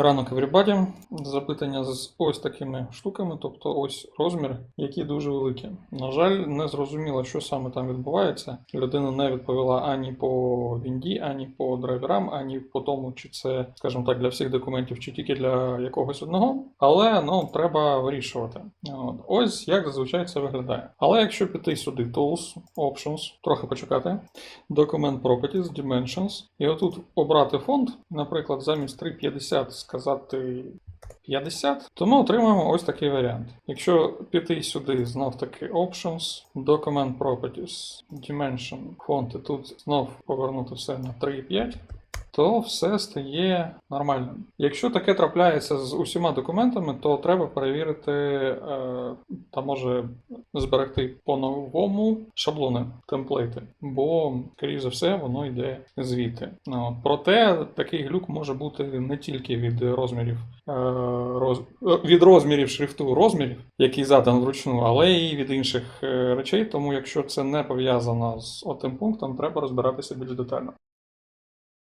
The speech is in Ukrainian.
Ранок everybody. Запитання з ось такими штуками, тобто ось розміри, які дуже великі. На жаль, не зрозуміло, що саме там відбувається. Людина не відповіла ані по Вінді, ані по драйверам, ані по тому, чи це, скажімо так, для всіх документів, чи тільки для якогось одного. Але ну треба вирішувати. От. Ось як зазвичай це виглядає. Але якщо піти сюди, Tools, Options, трохи почекати, Document Properties, Dimensions, і отут обрати фонд, наприклад, замість 350 сказати 50, то ми отримаємо ось такий варіант. Якщо піти сюди, знов таки Options, Document Properties, Dimension, фонд, і тут знов повернути все на 3,5, то все стає нормальним. Якщо таке трапляється з усіма документами, то треба перевірити е, та може зберегти по-новому шаблони, темплейти, бо, скоріш за все, воно йде звідти. Ну. Проте такий глюк може бути не тільки від розмірів е, роз, е, від розмірів шрифту розмірів, який задан вручну, але і від інших е, речей. Тому якщо це не пов'язано з отим пунктом, треба розбиратися більш детально.